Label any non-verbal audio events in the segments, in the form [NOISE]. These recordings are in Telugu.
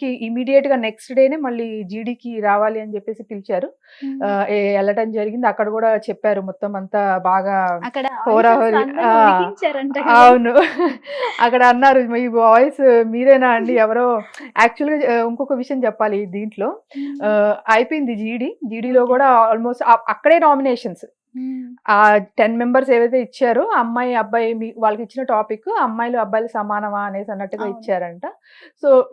కి ఇమీడియట్గా నెక్స్ట్ డేనే మళ్ళీ జీడీకి రావాలి అని చెప్పేసి పిలిచారు. వెళ్ళటం జరిగింది. అక్కడ కూడా చెప్పారు. మొత్తం అంతా బాగా హోరాహోరీ. అవును. [LAUGHS] అక్కడ అన్నారు మీ వాయిస్ మీరేనా అండి? ఎవరో యాక్చువల్గా ఇంకొక విషయం చెప్పాలి దీంట్లో. అయిపోయింది జీడీ జీడీలో కూడా ఆల్మోస్ట్ అక్కడే నామినేషన్స్. ఆ టెన్ మెంబర్స్ ఏవైతే ఇచ్చారో అమ్మాయి అబ్బాయి మీ- వాళ్ళకి ఇచ్చిన టాపిక్ అమ్మాయిలు అబ్బాయిలు సమానమా అనేసి అన్నట్టుగా. ఇచ్చారంట సో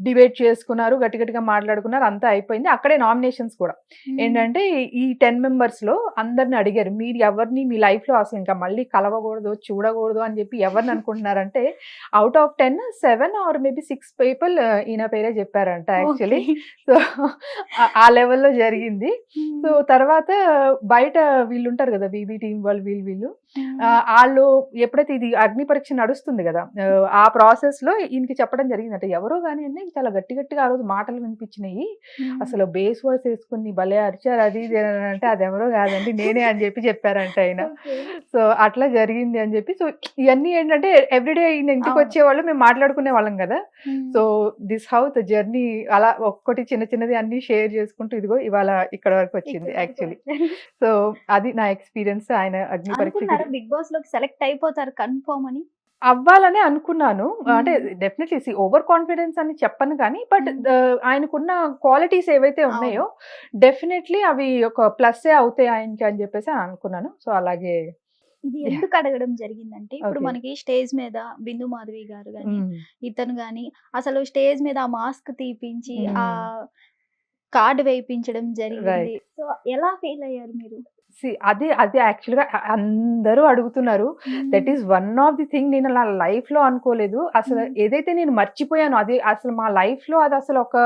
డిబేట్ చేసుకున్నారు గట్టి గట్టిగా మాట్లాడుకున్నారు అంతా అయిపోయింది అక్కడే నామినేషన్స్ కూడా. ఏంటంటే ఈ టెన్ మెంబర్స్లో అందరిని అడిగారు మీరు ఎవరిని మీ లైఫ్లో అసలు ఇంకా మళ్ళీ కలవకూడదు చూడకూడదు అని చెప్పి ఎవరిని అనుకుంటున్నారంటే out of ten seven or maybe six people ఈయన పేరే చెప్పారంట యాక్చువల్లీ. సో ఆ లెవెల్లో జరిగింది. సో తర్వాత బయట వీళ్ళు ఉంటారు కదా బీబీ టీం వాళ్ళు వీళ్ళు వీళ్ళు వాళ్ళు ఎప్పుడైతే ఇది అగ్ని పరీక్ష నడుస్తుంది కదా ఆ, ప్రాసెస్లో ఈయనకి చెప్పడం జరిగిందంట ఎవరో కానీ అంటే చాలా గట్టి గట్టిగా ఆ రోజు మాటలు వినిపించినాయి. అసలు బేస్ వాయిస్ వేసుకుని భలే అరిచారు అది ఇది అని అంటే అది ఎవరో కాదండి నేనే అని చెప్పి చెప్పారంట ఆయన. సో అట్లా జరిగింది అని చెప్పి సో ఇవన్నీ ఏంటంటే ఎవ్రీడే ఈయన ఇంటికి. వచ్చేవాళ్ళు మేము మాట్లాడుకునే వాళ్ళం కదా. So this how the journey అలా ఒక్కటి చిన్న చిన్నది అన్ని షేర్ చేసుకుంటూ ఇదిగో ఇవాళ ఇక్కడ వరకు వచ్చింది యాక్చువల్లీ సో అది నా ఎక్స్పీరియన్స్ ఆయన అగ్ని పరీక్ష బిగ్ బాస్లోకి సెలెక్ట్ అయిపోతారు కన్ఫర్మ్ అని అవ్వాలనే అనుకున్నాను అంటే. డెఫినెట్లీ ఓవర్ కాన్ఫిడెన్స్ అని చెప్పను కానీ బట్. ఆయనకున్న క్వాలిటీస్ ఏవైతే ఉన్నాయో డెఫినెట్లీ అవి ఒక ప్లస్ అవుతాయి ఆయనకి అని చెప్పేసి అనుకున్నాను సో అలాగే ఇది ఎందుకు అడగడం జరిగిందంటే ఇప్పుడు. మనకి స్టేజ్ మీద బిందు మాధవి గారు గాని. ఇతను గాని అసలు స్టేజ్ మీద ఆ మాస్క్ తీపించి ఆ. కార్డ్ వేయించడం జరిగింది. సో ఎలా ఫీల్ అయ్యారు మీరు అది అది యాక్చువల్గా అందరూ అడుగుతున్నారు. That is one of the thing నేను నా లైఫ్లో అనుకోలేదు. అసలు మ్మ్. ఏదైతే నేను మర్చిపోయాను అది అసలు మా లైఫ్లో అది అసలు ఒక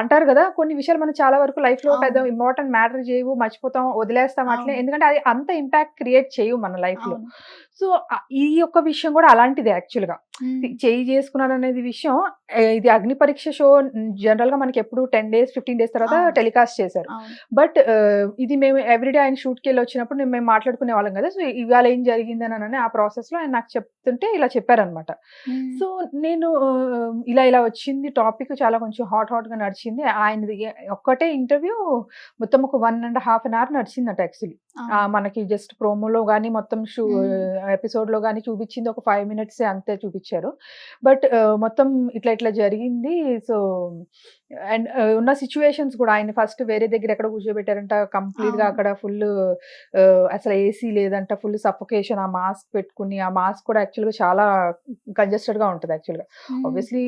అంటారు కదా కొన్ని విషయాలు మనం చాలా వరకు లైఫ్లో పెద్ద. ఇంపార్టెంట్ మ్యాటర్ చేయవు మర్చిపోతాం వదిలేస్తాం అట్లే. ఎందుకంటే అది అంత ఇంపాక్ట్ క్రియేట్ చేయవు మన లైఫ్లో. సో ఈ యొక్క విషయం కూడా అలాంటిదే యాక్చువల్గా. చేయి చేసుకున్నాను అనేది విషయం ఇది అగ్ని పరీక్ష షో జనరల్గా మనకి ఎప్పుడు టెన్ డేస్ ఫిఫ్టీన్ డేస్ తర్వాత. టెలికాస్ట్ చేశారు. బట్ ఇది మేము ఎవ్రీడే ఆయన షూట్కి వెళ్ళి వచ్చినప్పుడు నేను మేము మాట్లాడుకునే వాళ్ళం కదా సో ఇవాళ ఏం జరిగింది అని ఆ ప్రాసెస్లో ఆయన నాకు చెప్తుంటే ఇలా చెప్పారనమాట. సో నేను ఇలా ఇలా వచ్చింది టాపిక్ చాలా కొంచెం హాట్ హాట్గా నడిచింది. ఆయనది ఒక్కటే ఇంటర్వ్యూ మొత్తం ఒక one and half an hour నడిచిందట actually. మనకి జస్ట్ ప్రోమోలో కానీ మొత్తం షూ మ్మ్. ఎపిసోడ్లో కానీ చూపించింది ఒక ఫైవ్ మినిట్స్ అంతే చూపించారు బట్ మొత్తం ఇట్లా ఇట్లా జరిగింది సో అండ్ ఉన్న సిచ్యువేషన్స్ కూడా ఆయన ఫస్ట్ వేరే దగ్గర ఎక్కడ కూర్చోబెట్టారంట కంప్లీట్గా అవును. అక్కడ ఫుల్ అసలు ఏసీ లేదంట ఫుల్ సఫోకేషన్ ఆ మాస్క్ పెట్టుకుని ఆ మాస్క్ కూడా యాక్చువల్గా చాలా కంజెస్టెడ్గా ఉంటుంది యాక్చువల్గా మ్మ్. ఆబ్వియస్లీ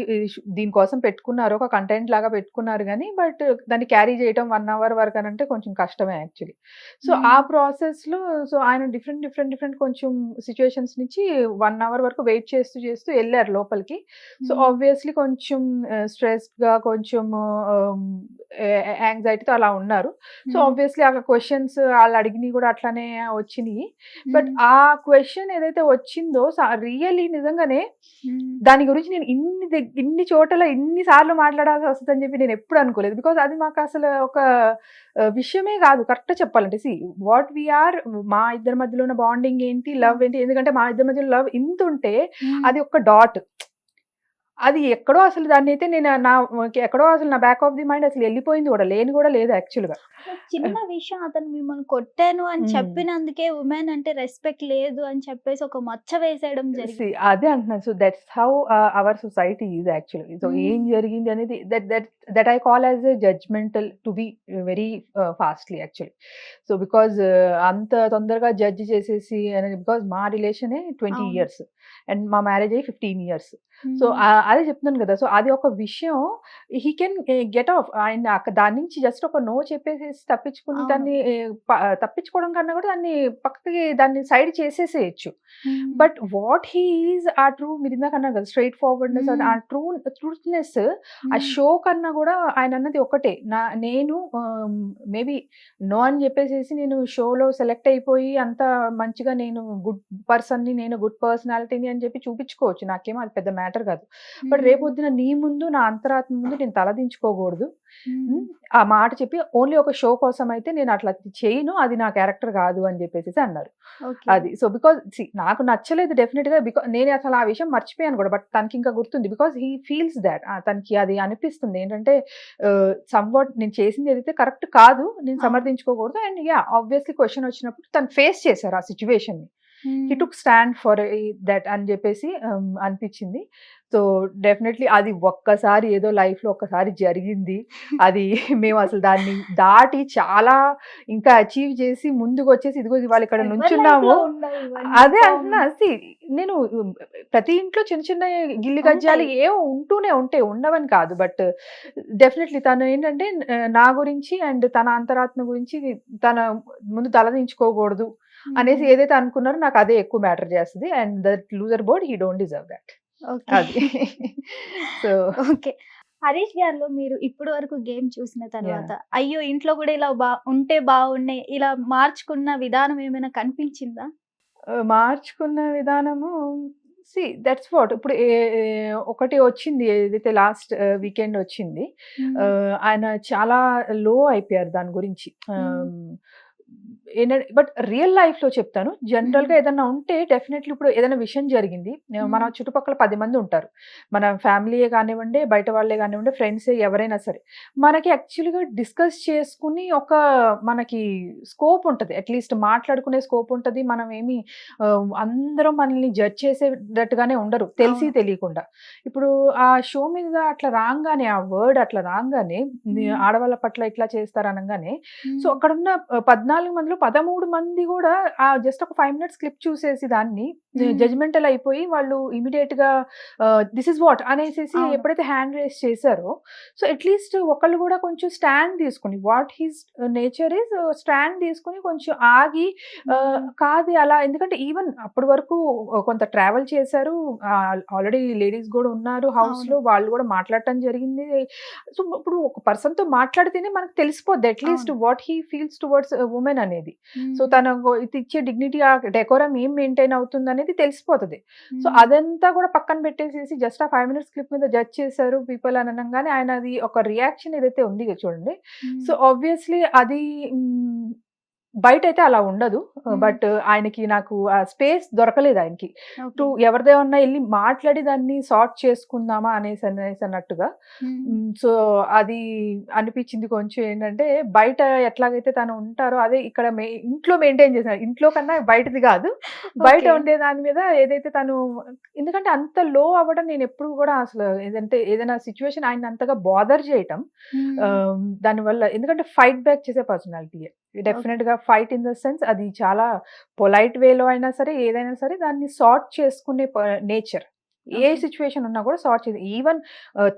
దీనికోసం పెట్టుకున్నారు ఒక కంటెంట్ లాగా పెట్టుకున్నారు కానీ బట్ దాన్ని క్యారీ చేయడం వన్ అవర్ వరకు అని అంటే కొంచెం కష్టమే యాక్చువల్లీ సో. ఆ ప్రాసెస్లో సో ఆయన డిఫరెంట్ డిఫరెంట్ డిఫరెంట్ కొంచెం సిచ్యువేషన్స్ నుంచి వన్ అవర్ వరకు వెయిట్ చేస్తూ చేస్తూ వెళ్ళారు లోపలికి సో. ఆబ్వియస్లీ కొంచెం స్ట్రెస్గా కొంచెం యాంగ్జైటీతో అలా ఉన్నారు సో. ఆబ్వియస్లీ ఆ క్వశ్చన్స్ వాళ్ళు అడిగినవి కూడా అట్లానే వచ్చినాయి బట్. ఆ క్వశ్చన్ ఏదైతే వచ్చిందో రియల్లీ నిజంగానే. దాని గురించి నేను ఇన్ని ఇన్ని చోట్ల ఇన్ని సార్లు మాట్లాడాల్సి వస్తుందని చెప్పి నేను ఎప్పుడు అనుకోలేదు బికాజ్ అది మాకు అసలు ఒక విషయమే కాదు కరెక్ట్ చెప్పాలంటే సి వాట్ వీఆర్ మా ఇద్దరి మధ్యలో ఉన్న బాండింగ్ ఏంటి లవ్ ఏంటి ఎందుకంటే మా ఇద్దరి మధ్యలో లవ్ ఇంత ఉంటే మ్మ్. అది ఒక డాట్ అది ఎక్కడో అసలు దాన్ని అయితే నేను నా ఎక్కడో అసలు నా బ్యాక్ ఆఫ్ ది మైండ్ అసలు వెళ్ళిపోయింది కూడా లేని కూడా లేదు యాక్చువల్గా చిన్న విషయం అతను మిమ్మల్ని కొట్టాను అని. చెప్పినందుకే ఉమెన్ అంటే రెస్పెక్ట్ లేదు అని చెప్పేసి ఒక మచ్చ వేసేయడం జరిగింది అదే అంటున్నాను so that's how our society is actually so. ఏం జరిగింది అనేది that that that I call as a judgmental to be very fastly actually so because అంత తొందరగా జడ్జ్ చేసేసి అనేది బికాజ్ మా రిలేషనే ట్వంటీ. ఇయర్స్ అండ్ మా మ్యారేజ్ అయ్యి ఫిఫ్టీన్ ఇయర్స్. సో అదే చెప్తున్నాను కదా సో అది ఒక విషయం హీ కెన్ గెట్ ఆఫ్ ఆయన దాని నుంచి జస్ట్ ఒక నో చెప్పేసి తప్పించుకుని. దాన్ని తప్పించుకోవడం కన్నా కూడా దాన్ని పక్కకి దాన్ని side చేసేసేయచ్చు. But what he is a true మీరు ఇందాక అన్నారు కదా స్ట్రైట్ ఫార్వర్డ్నెస్ ఆ. True truthness ah. షో కన్నా కూడా ఆయన అన్నది ఒకటే నా నేను మేబీ నో అని చెప్పేసేసి నేను షోలో సెలెక్ట్ అయిపోయి అంత మంచిగా నేను గుడ్ పర్సన్ని నేను గుడ్ పర్సనాలిటీని అని చెప్పి చూపించుకోవచ్చు నాకేమో అది పెద్ద మ్యాటర్ కాదు బట్ రేపొద్దున నీ ముందు నా అంతరాత్మ ముందు నేను తలదించుకోకూడదు ఆ మాట చెప్పి ఓన్లీ ఒక షో కోసం అయితే నేను అట్లా చేయను అది నా క్యారెక్టర్ కాదు అని చెప్పేసి అన్నారు. అది. సో బికాజ్ నాకు నచ్చలేదు డెఫినెట్గా బికాజ్ నేను అసలు ఆ విషయం మర్చిపోయాను కూడా బట్ తనకి ఇంకా గుర్తుంది. Because he feels that. తనకి అది అనిపిస్తుంది. ఏంటంటే సమ్వాట్ నేను చేసింది ఏదైతే కరెక్ట్ కాదు నేను. సమర్థించుకోకూడదు. అండ్ యా ఆబ్వియస్లీ క్వశ్చన్ వచ్చినప్పుడు తను ఫేస్ చేశారు ఆ సిచ్యువేషన్ని he took stand for that అని చెప్పేసి um, అనిపించింది. సో డెఫినెట్లీ అది ఒక్కసారి ఏదో లైఫ్లో ఒక్కసారి జరిగింది. అది మేము అసలు దాన్ని దాటి చాలా ఇంకా అచీవ్ చేసి ముందుకు వచ్చేసి ఇదిగో ఇవాళ ఇక్కడ నుంచున్నాము అదే అంటున్నా see, నేను ప్రతి ఇంట్లో చిన్న చిన్న గిల్లి గజ్జాలు. ఏవో ఉంటూనే ఉంటాయి ఉండవని కాదు. బట్ డెఫినెట్లీ తను ఏంటంటే నా గురించి అండ్ తన అంతరాత్మ గురించి తన ముందు తలదించుకోకూడదు. అనేసి ఏదైతే అనుకున్నారో నాకు అదే ఎక్కువ మ్యాటర్ చేస్తుంది. And that loser board he don't deserve that. అది. [LAUGHS] So okay. హరీష్ గారిలో మీరు ఇప్పటి వరకు గేమ్ చూసిన తర్వాత అయ్యో ఇంట్లో కూడా ఇలా బా ఉంటే బాగుండే ఇలా మార్చుకున్న విధానం ఏమైనా కనిపించిందా? మార్చుకున్న విధానము సి దట్స్ వాట్. ఇప్పుడు ఒకటి వచ్చింది ఏదైతే లాస్ట్ వీకెండ్ వచ్చింది ఆయన చాలా లో అయిపోయారు దాని గురించి. ఏంటంటే బట్ రియల్ లైఫ్లో చెప్తాను. జనరల్గా ఏదైనా ఉంటే డెఫినెట్లీ ఇప్పుడు ఏదైనా విషయం జరిగింది. మన. చుట్టుపక్కల పది మంది ఉంటారు. మన ఫ్యామిలీయే కానివ్వండి బయట వాళ్ళే కానివ్వండి ఫ్రెండ్స్ ఎవరైనా సరే. మనకి యాక్చువల్గా డిస్కస్ చేసుకుని ఒక మనకి స్కోప్ ఉంటుంది. అట్లీస్ట్ మాట్లాడుకునే స్కోప్ ఉంటుంది. మనం ఏమి అందరం మనల్ని జడ్జ్ చేసేటట్టుగానే ఉండరు. తెలిసి. తెలియకుండా. ఇప్పుడు ఆ షో మీద అట్లా రాగానే ఆ వర్డ్ అట్లా రాగానే. ఆడవాళ్ళ పట్ల ఇట్లా చేస్తారు అనగానే సో అక్కడ ఉన్న పద్నాలుగు మందిలో పదమూడు మంది కూడా ఆ జస్ట్ ఒక ఫైవ్ మినిట్స్ క్లిప్ చూసేసి దాన్ని. జడ్జ్మెంటల్ అయిపోయి వాళ్ళు ఇమీడియట్గా దిస్ ఇస్ వాట్ అనేసి. ఎప్పుడైతే హ్యాండ్ రేస్ చేశారో సో అట్లీస్ట్ ఒకళ్ళు కూడా కొంచెం స్టాండ్ తీసుకుని what he's nature is stand తీసుకుని కొంచెం ఆగి కాదు అలా ఎందుకంటే ఈవెన్ అప్పటి వరకు కొంత ట్రావెల్ చేశారు ఆల్రెడీ లేడీస్ కూడా ఉన్నారు హౌస్. లో వాళ్ళు కూడా మాట్లాడటం జరిగింది సో ఇప్పుడు ఒక పర్సన్తో మాట్లాడితేనే మనకు తెలిసిపోద్ది at least. What he feels towards women అనేది సో తన ఇచ్చే డిగ్నిటీ ఆ డెకోరం ఏం మెయింటైన్ అవుతుంది అనేది తెలిసిపోతుంది. సో అదంతా కూడా పక్కన పెట్టేసేసి జస్ట్ ఆ ఫైవ్ మినిట్స్ క్లిప్ మీద జడ్జ్ చేశారు పీపుల్ అని అనగానే ఆయన అది ఒక రియాక్షన్ ఏదైతే ఉంది చూడండి. సో ఆబ్వియస్లీ అది బయట అయితే అలా ఉండదు. బట్ ఆయనకి నాకు ఆ స్పేస్ దొరకలేదు ఆయనకి. టు ఎవరిదే ఉన్నా వెళ్ళి మాట్లాడి దాన్ని సార్ట్ చేసుకుందామా అనేసి అనేసి అన్నట్టుగా. సో అది అనిపించింది కొంచెం ఏంటంటే బయట ఎట్లాగైతే తను ఉంటారో అదే ఇక్కడ ఇంట్లో మెయింటైన్ చేసిన ఇంట్లో కన్నా బయటది కాదు. బయట. ఉండే దాని మీద ఏదైతే తను ఎందుకంటే అంత లో అవ్వడం నేను ఎప్పుడు కూడా అసలు ఏదంటే ఏదైనా సిచ్యువేషన్ ఆయన అంతగా బాదర్ చేయటం. దానివల్ల ఎందుకంటే ఫైట్ బ్యాక్ చేసే పర్సనాలిటీ డెఫినెట్గా ఫైట్ ఇన్ ద సెన్స్ అది చాలా పొలైట్ వేలో అయినా సరే ఏదైనా సరే దాన్ని సార్ట్ చేసుకునే నేచర్ ఏ. సిచ్యువేషన్ ఉన్నా కూడా సార్ట్ చేసి ఈవెన్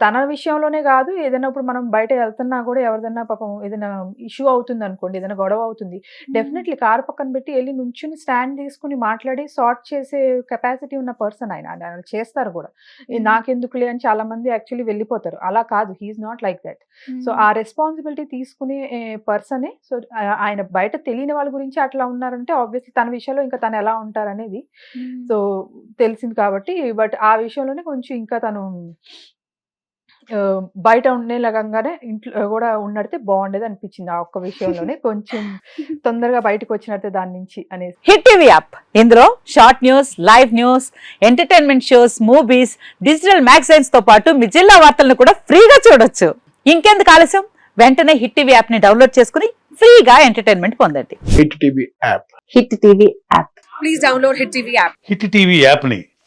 తన విషయంలోనే కాదు ఏదైనా ఇప్పుడు మనం బయట వెళ్తున్నా కూడా ఎవరిదన్నా పాపం ఏదైనా ఇష్యూ అవుతుంది అనుకోండి ఏదైనా గొడవ అవుతుంది డెఫినెట్లీ కార్ పక్కన పెట్టి వెళ్ళి నుంచుని స్టాండ్ తీసుకుని మాట్లాడి సార్ట్ చేసే కెపాసిటీ ఉన్న పర్సన్ ఆయన చేస్తారు కూడా. నాకెందుకులే అని చాలా మంది యాక్చువల్లీ వెళ్ళిపోతారు. అలా కాదు he's not like that. So ఆ రెస్పాన్సిబిలిటీ తీసుకునే పర్సనే సో ఆయన బయట తెలియని వాళ్ళ గురించి అట్లా ఉన్నారంటే ఆబ్వియస్లీ తన విషయంలో ఇంకా తను ఎలా ఉంటారు అనేది సో తెలిసింది కాబట్టి బట్ ఆ విషయంలోనే కొంచెం ఇంకా తను బయట ఉండేలాగానే ఇంట్లో కూడా ఉన్నడితే బాగుండేది అనిపించింది ఆ ఒక్క విషయంలోనే. [LAUGHS] కొంచెం తొందరగా బయటకు వచ్చినట్టే దాని నుంచి అనేసి. Hit TV app. ఇందులో short news live news entertainment shows movies digital మ్యాగజైన్స్తో పాటు మీ జిల్లా వార్తలను కూడా ఫ్రీగా చూడొచ్చు. ఇంకెందుకు ఆలస్యం? వెంటనే హిట్ టీవీ యాప్ని డౌన్లోడ్ చేసుకుని ఫ్రీగా ఎంటర్టైన్మెంట్ పొందండి. Hit TV app. Hit TV app. Please download Hit TV app. Hit TV యాప్ని